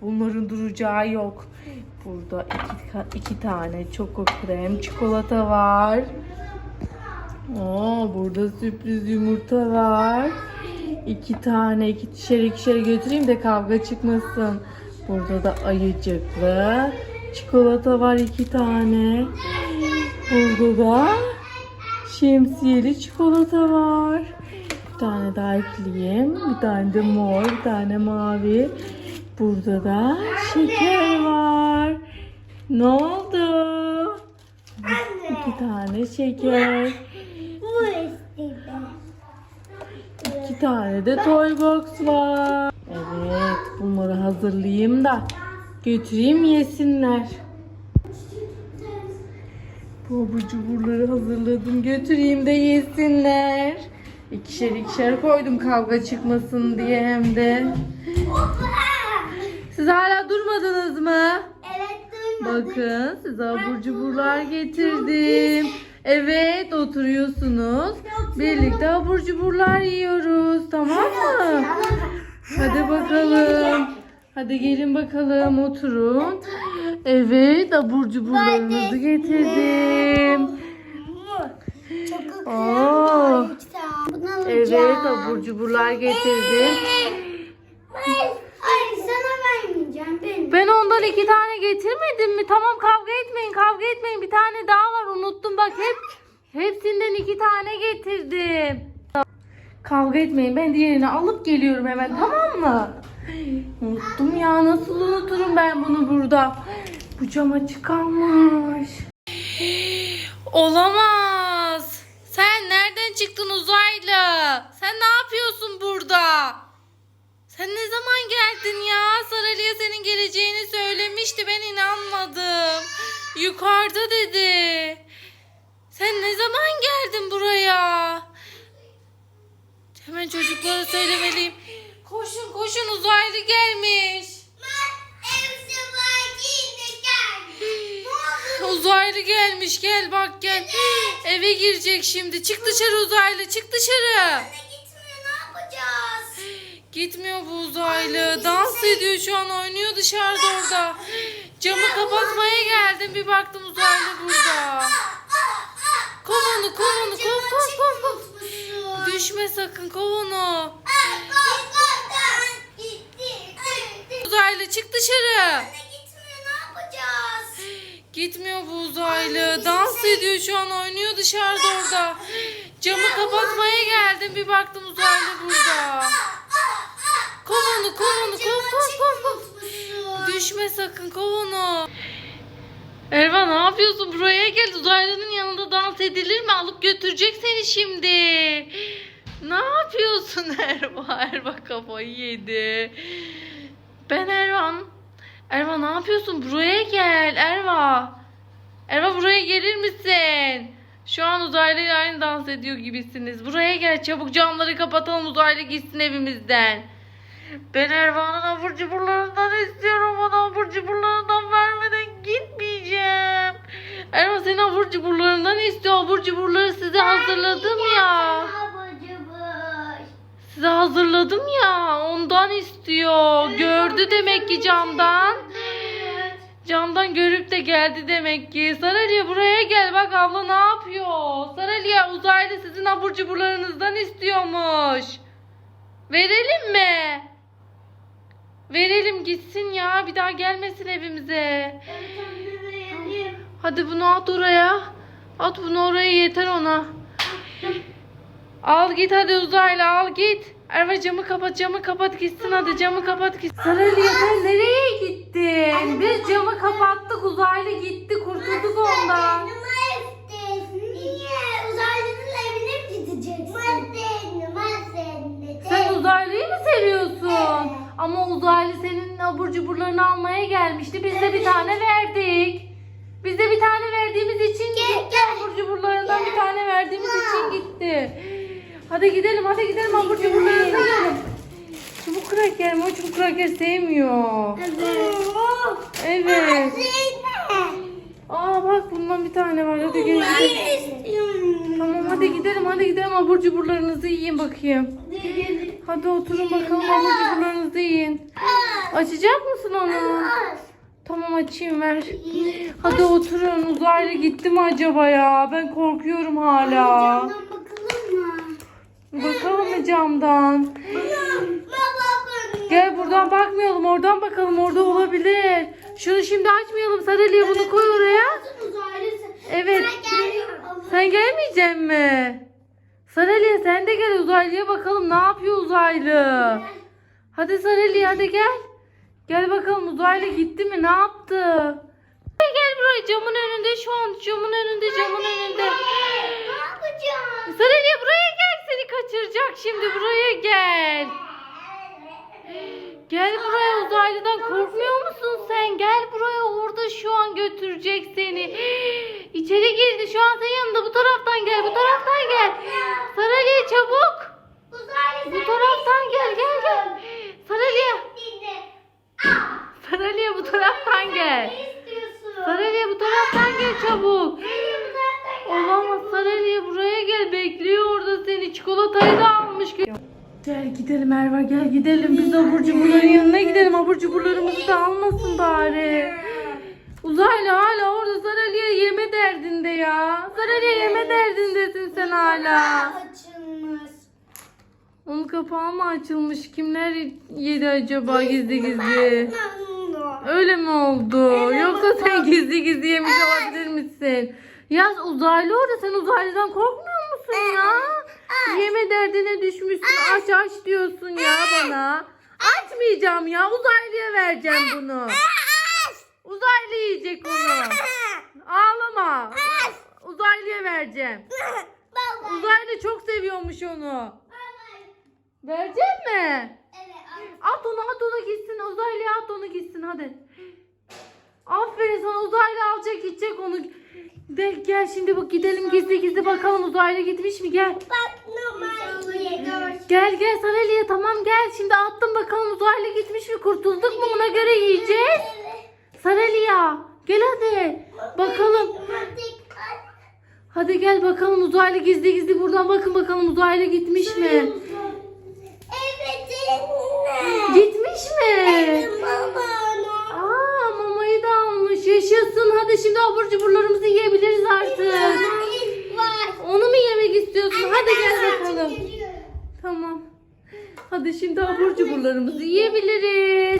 bunların duracağı yok. Burada iki, iki tane çoko krem çikolata var. Oo, burada sürpriz yumurta var. İki tane ikişer ikişer götüreyim de kavga çıkmasın. Burada da ayıcıklı çikolata var iki tane. Burada da şemsiyeli çikolata var. Bir tane daha ekleyeyim. Bir tane de mor, bir tane mavi. Burada da şeker var. Ne oldu? İki tane şeker. Bu istedi. İki tane de toy box var. Evet, bunları hazırlayayım da götüreyim yesinler. Bu cuburları hazırladım. Götüreyim de yesinler. İkişer ikişer koydum kavga çıkmasın diye hem de. Siz hala durmadınız mı? Evet duymadım. Bakın size abur cuburlar getirdim. Evet oturuyorsunuz. Birlikte abur cuburlar yiyoruz. Tamam mı? Hadi bakalım. Hadi gelin bakalım oturun. Evet abur cuburlarınızı getirdim. Çok. Bunu Evet abur cuburlar getirdim. Ben ondan iki tane getirmedim mi? Tamam kavga etmeyin kavga etmeyin. Bir tane daha var unuttum bak hep. Hepsinden iki tane getirdim. Kavga etmeyin ben diğerini alıp geliyorum hemen tamam mı? Unuttum ya nasıl unuturum ben bunu burada. Bu cam açık kalmış. Olamaz. Sen nereden çıktın uzaylı? Sen ne yapıyorsun burada? Sen ne zaman geldin ya? Saraliye senin geleceğini söylemişti. Ben inanmadım. Yukarıda dedi. Sen ne zaman geldin buraya? Hemen çocuklara söylemeliyim. Koşun koşun uzaylı gelmiş. Uzaylı gelmiş gel bak gel. Eve girecek şimdi. Çık dışarı uzaylı çık dışarı. Gitmiyor bu uzaylı. Dans ediyor şu an oynuyor dışarıda orada. Camı kapatmaya geldim bir baktım uzaylı burada. Kov onu kov onu kov kov kov. Düşme sakın kov onu. Uzaylı çık dışarı. Gitmiyor bu uzaylı. Dans ediyor şu an oynuyor dışarıda orada. Camı kapatmaya geldim bir baktım uzaylı burada. Kov onu kov onu kov kov kov kov. Düşme sakın kov onu. Erva ne yapıyorsun? Buraya gel. Uzaylının yanında dans edilir mi? Alıp götürecek seni şimdi. Ne yapıyorsun Erva? Erva kafayı yedi. Ben Ervan. Erva ne yapıyorsun? Buraya gel Erva. Erva buraya gelir misin? Şu an uzaylıyla aynı dans ediyor gibisiniz. Buraya gel çabuk camları kapatalım uzaylı gitsin evimizden. Ben Erva'nın abur cuburlarından istiyorum. Ona abur cuburlarından vermeden gitmeyeceğim. Erva senin abur cuburlarından istiyor. Abur cuburları size hazırladım ya. Size hazırladım ya. Ondan istiyor. Gördü demek ki camdan. Camdan görüp de geldi demek ki. Saralya buraya gel. Bak abla ne yapıyor? Saralya uzaylı sizin abur cuburlarınızdan istiyormuş. Verelim mi? Verelim gitsin ya. Bir daha gelmesin evimize. Hadi bunu at oraya. At bunu oraya yeter ona. Al git hadi uzaylı al git. Erva camı kapat camı kapat gitsin hadi camı kapat gitsin. Sarıya sen nereye gittin? Biz camı kapattık uzaylı gitti kurtulduk ondan. Ama uzaylı senin abur cuburlarını almaya gelmişti. Biz de bir tane verdik. Biz de bir tane verdiğimiz için gitti. Abur cuburlarından bir tane verdiğimiz için gitti. Hadi gidelim hadi gidelim abur cuburlarını yiyelim. Çubuk kraker mi? O çubuk kraker sevmiyor. Evet. Evet. Aa bak bundan bir tane var. Hadi gidelim. Tamam hadi gidelim hadi gidelim abur cuburlarınızı yiyin bakayım. Hadi oturun bakalım abur cuburlarınızı yiyin. Açacak mısın onu? Tamam açayım ver. Hadi oturun. Uzaylı gitti mi acaba ya? Ben korkuyorum hala. Camdan bakalım mı? Bakalım mı camdan? Gel buradan bakmayalım. Oradan bakalım. Orada olabilir. Şunu şimdi açmayalım. Sarıya bunu koy oraya. Evet. Sen gelmeyecek mi? Sarıya sen de gel uzaylıya bakalım. Ne yapıyor uzaylı? Hadi Sarıya hadi gel. Gel bakalım uzaylı gitti mi? Ne yaptı? Gel, gel buraya camın önünde şu an. Camın önünde camın önünde. Ne? Sarıya buraya gel. Seni kaçıracak şimdi. Buraya gel. Gel buraya uzaylıdan korkmuyor musun sen? Gel buraya orada şu an götürecek seni. İçeri girdi şu an senin yanında bu taraftan gel bu taraftan gel. Sarıya çabuk. Bu taraftan gel gel gel. Sarıya. Sarıya bu taraftan gel. Sarıya bu taraftan gel çabuk. Olamaz Sarıya buraya gel bekliyor orada seni. Çikolatayı da almış. Gel gidelim Erva gel gidelim. Biz abur cuburların yanına gidelim. Abur cuburlarımızı da almasın bari. Uzaylı hala orada Sarıya yeme derdinde ya. Sarıya yeme derdindesin sen hala. Açılmış. Onun kapağı mı açılmış? Kimler yedi acaba gizli gizli? Öyle mi oldu? Yoksa sen gizli gizli yemiş olabilir misin? Ya uzaylı orada sen uzaylıdan korkmuyor musun ya? Yeme derdine düşmüşsün aç aç diyorsun ya bana. Açmayacağım ya uzaylıya vereceğim bunu. Uzaylı yiyecek onu. Ağlama. Uzaylıya vereceğim. Uzaylı çok seviyormuş onu. Verecek mi? At onu at onu gitsin. Uzaylıya at onu gitsin hadi. Aferin sana uzaylı alacak gidecek onu. De, gel şimdi bak gidelim gizli gizli bakalım uzaylı gitmiş mi gel. Gel gel Sareliye tamam gel şimdi attım bakalım uzaylı gitmiş mi kurtulduk mu buna göre yiyeceğiz. Sareliya gel hadi bakalım. Hadi gel bakalım uzaylı gizli gizli buradan bakın bakalım uzaylı gitmiş mi? Gitmiş mi? Aa mamayı da almış. Yaşasın. Hadi şimdi abur cuburlarımızı yiyebiliriz artık. Onu mu yemek istiyorsun? Hadi gel bakalım. Tamam. Hadi şimdi abur cuburlarımızı yiyebiliriz.